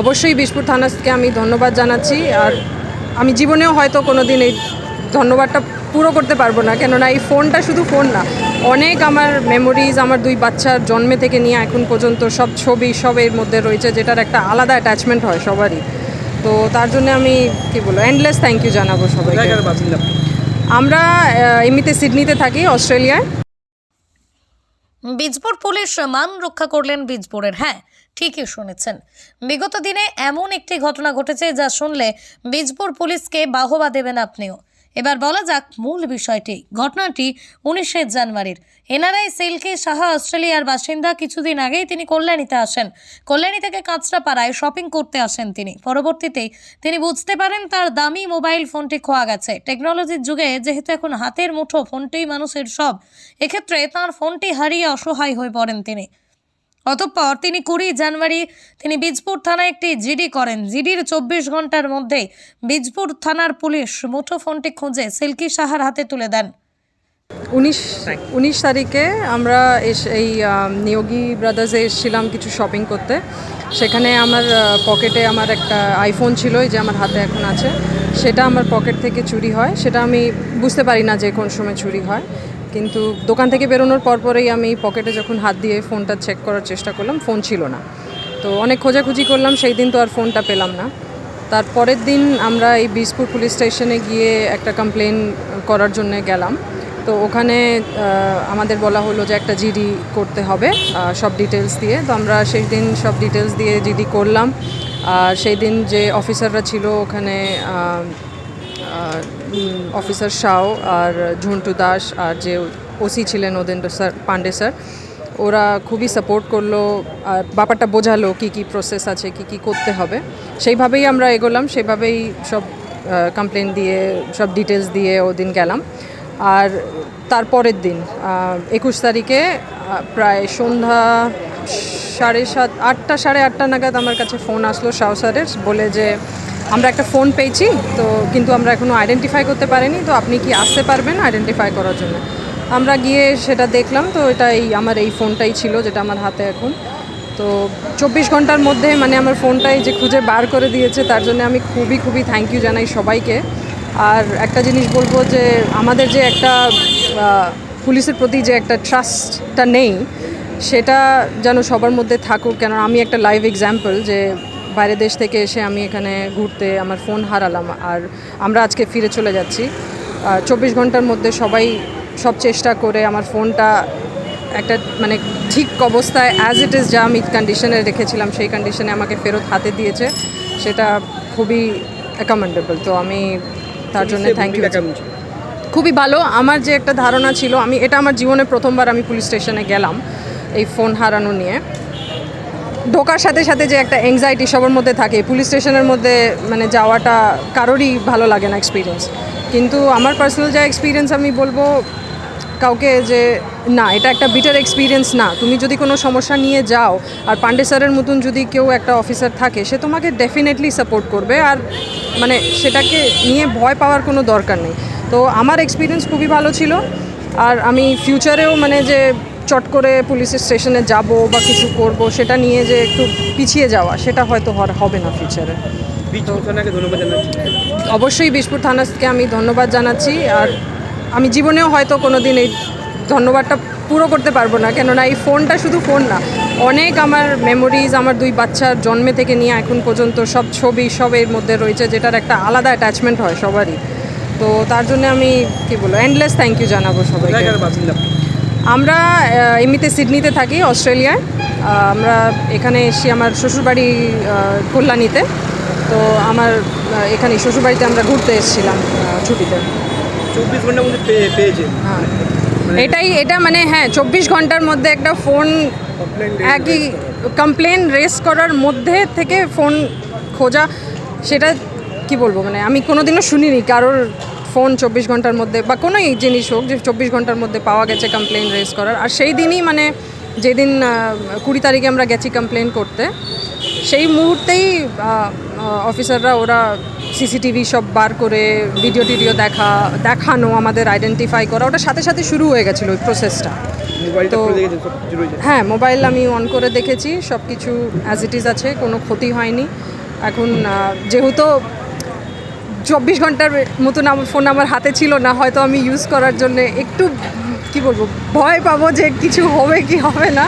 অবশ্যই বিশপুর থানাকে আমি ধন্যবাদ জানাচ্ছি। আর আমি জীবনেও হয়তো কোনো দিন এই ধন্যবাদটা পুরো করতে পারব না কেননা এই ফোনটা শুধু ফোন না অনেক আমার মেমোরিজ আমার দুই বাচ্চার জন্মে থেকে নিয়ে এখন পর্যন্ত সব ছবি সব এর মধ্যে রয়েছে যেটার একটা আলাদা অ্যাটাচমেন্ট হয় সবারই। তো তার জন্য আমি কি বলব এন্ডলেস থ্যাংক ইউ জানাব আপনি? আমরা এমনিতে সিডনিতে থাকি অস্ট্রেলিয়ায়। বীজপুর পুলিশ মান রক্ষা করলেন বীজপুরের হ্যাঁ ঠিকই শুনেছেন। বিগত দিনে এমন একটি ঘটনা ঘটেছে যা শুনলে বীজপুর পুলিশকে বাহবা দেবেন আপনিও। এবার বলা যাক মূল বিষয়টি। ঘটনাটি উনিশে জানুয়ারির। এনআরআই সিল্কি সাহা অস্ট্রেলিয়ার বাসিন্দা কিছুদিন আগেই তিনি কল্যাণীতে আসেন। কল্যাণী থেকে কাঁচরাপাড়ায় শপিং করতে আসেন তিনি। পরবর্তীতে তিনি বুঝতে পারেন তার দামি মোবাইল ফোনটি খোয়া গেছে। টেকনোলজির যুগে যেহেতু এখন হাতের মুঠো ফোনটাই মানুষের সব, এক্ষেত্রে তার ফোনটি হারিয়ে অসহায় হয়ে পড়েন তিনি। অতঃপর তিনি কুড়ি জানুয়ারি তিনি বীজপুর থানায় একটি জিডি করেন। জিডির চব্বিশ ঘণ্টার মধ্যে বীজপুর থানার পুলিশ মুঠো ফোনটি খুঁজে সিল্কি সাহার হাতে তুলে দেন। উনিশ উনিশ তারিখে আমরা এই নিয়োগী ব্রাদার্সে এসেছিলাম কিছু শপিং করতে। সেখানে আমার পকেটে আমার একটা আইফোন ছিল যে আমার হাতে এখন আছে। সেটা আমার পকেট থেকে চুরি হয়। সেটা আমি বুঝতে পারি না যে কোন সময় চুরি হয়। কিন্তু দোকান থেকে বেরোনোর পরপরেই আমি পকেটে যখন হাত দিয়ে ফোনটা চেক করার চেষ্টা করলাম, ফোন ছিল না। তো অনেক খোঁজাখুঁজি করলাম, সেই দিন তো আর ফোনটা পেলাম না। তারপরের দিন আমরা এই বিসপুর পুলিশ স্টেশনে গিয়ে একটা কমপ্লেন করার জন্য গেলাম। তো ওখানে আমাদের বলা হলো যে একটা জিডি করতে হবে সব ডিটেলস দিয়ে। তো আমরা সেই দিন সব ডিটেলস দিয়ে জিডি করলাম। আর সেই দিন যে অফিসাররা ছিল ওখানে অফিসার শাও আর ঝন্টু দাস আর যে ওসি ছিলেন ওদেন্দ্র স্যার পান্ডে স্যার, ওরা খুবই সাপোর্ট করল আর ব্যাপারটা বোঝালো কি কি প্রসেস আছে, কি কি করতে হবে। সেইভাবেই আমরা এগোলাম সেভাবেই সব কমপ্লেন দিয়ে, সব ডিটেলস দিয়ে ওদিন গেলাম। আর তারপরের দিন একুশ তারিখে প্রায় সন্ধ্যা সাড়ে সাত, আটটা, সাড়ে আটটা নাগাদ আমার কাছে ফোন আসলো শাও স্যারের, বলে যে, আমরা একটা ফোন পেয়েছি, তো কিন্তু আমরা এখনও আইডেন্টিফাই করতে পারিনি, তো আপনি কি আসতে পারবেন আইডেন্টিফাই করার জন্য? আমরা গিয়ে সেটা দেখলাম, তো এটা এই আমার এই ফোনটাই ছিল, যেটা আমার হাতে এখন। তো চব্বিশ ঘণ্টার মধ্যে মানে আমার ফোনটাই যে খুঁজে বার করে দিয়েছে, তার জন্য আমি খুবই খুবই থ্যাংক ইউ জানাই সবাইকে। আর একটা জিনিস বলব যে, আমাদের যে একটা পুলিশের প্রতি যে একটা ট্রাস্টটা নেই সেটা যেন সবার মধ্যে থাকুক কেন আমি একটা লাইভ এক্সাম্পল যে বাইরের দেশ থেকে এসে আমি এখানে ঘুরতে আমার ফোন হারালাম আর আমরা আজকে ফিরে চলে যাচ্ছি। চব্বিশ ঘণ্টার মধ্যে সবাই সব চেষ্টা করে আমার ফোনটা একটা মানে ঠিক অবস্থায় অ্যাজ ইট ইজ যা আমি কন্ডিশনে রেখেছিলাম সেই কন্ডিশনে আমাকে ফেরত হাতে দিয়েছে। সেটা খুবই অ্যাকমেন্ডেবল তো আমি তার জন্য থ্যাংক ইউ খুবই ভালো। আমার যে একটা ধারণা ছিল আমি এটা আমার জীবনে প্রথমবার আমি পুলিশ স্টেশনে গেলাম। এই ফোন হারানো নিয়ে। ঢোকার সাথে সাথে যে একটা এংজাইটি সবার মধ্যে থাকে পুলিশ স্টেশনের মধ্যে মানে যাওয়াটা কারোরই ভালো লাগে না এক্সপিরিয়েন্স কিন্তু আমার পার্সোনাল যা এক্সপিরিয়েন্স আমি বলব কাউকে যে, না, এটা একটা বিটার এক্সপিরিয়েন্স না। তুমি যদি কোনো সমস্যা নিয়ে যাও আর পান্ডে স্যারের মতন যদি কেউ একটা অফিসার থাকে, সে তোমাকে ডেফিনেটলি সাপোর্ট করবে আর মানে সেটাকে নিয়ে ভয় পাওয়ার কোনো দরকার নেই। তো আমার এক্সপিরিয়েন্স খুবই ভালো ছিল। আর আমি ফিউচারেও মানে যে চট করে পুলিশের স্টেশনে যাব বা কিছু করব সেটা নিয়ে যে একটু পিছিয়ে যাওয়া সেটা হয়তো হবে না ফিউচারে অবশ্যই বিশপুর থানাকে আমি ধন্যবাদ জানাচ্ছি আর আমি জীবনেও হয়তো কোনো দিন এই ধন্যবাদটা পুরো করতে পারব না কেননা এই ফোনটা শুধু ফোন না অনেক আমার মেমোরিজ আমার দুই বাচ্চার জন্মে থেকে নিয়ে এখন পর্যন্ত সব ছবি সব এর মধ্যে রয়েছে যেটার একটা আলাদা অ্যাটাচমেন্ট হয় সবারই। তো তার জন্য আমি কি বলব এন্ডলেস থ্যাংক ইউ জানাব আপনি? আমরা এমনিতে সিডনিতে থাকি অস্ট্রেলিয়ায়। আমরা এখানে এসেছি আমার শ্বশুরবাড়ি কল্যাণীতে। তো আমার এখানে শ্বশুরবাড়িতে আমরা ঘুরতে এসেছিলাম ছুটিতে। চব্বিশ ঘণ্টার মধ্যে হ্যাঁ। মানে এটাই এটা মানে হ্যাঁ চব্বিশ ঘণ্টার মধ্যে একটা ফোন একই কমপ্লেন রেস করার মধ্যে থেকে ফোন খোঁজা সেটা কি বলব? মানে আমি কোনোদিনও শুনিনি কারোর ফোন চব্বিশ ঘণ্টার মধ্যে বা কোনো জিনিস হোক যে চব্বিশ ঘণ্টার মধ্যে পাওয়া গেছে কমপ্লেন রেস করার। আর সেই দিনই মানে যেদিন কুড়ি তারিখে আমরা গেছি কমপ্লেন করতে সেই মুহূর্তেই অফিসাররা ওরা সিসিটিভি সব বার করে ভিডিও টিডিও দেখা দেখানো আমাদের আইডেন্টিফাই করা ওটার সাথে সাথে শুরু হয়ে গেছিল ওই প্রসেসটা তো- হ্যাঁ মোবাইল আমি অন করে দেখেছি সব কিছু অ্যাজ ইট ইজ আছে কোনো ক্ষতি হয়নি। এখন যেহেতু চব্বিশ ঘণ্টার মতন আমার ফোন আমার হাতে ছিল না, হয়তো আমি ইউজ করার জন্য একটু, কি বলব, ভয় পাবো যে কিছু হবে কি হবে না,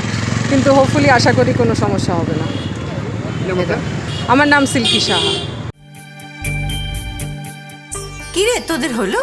কিন্তু হোপফুলি আশা করি কোনো সমস্যা হবে না? আমার নাম সিল্কি সাহা কিরে, তোদের হলো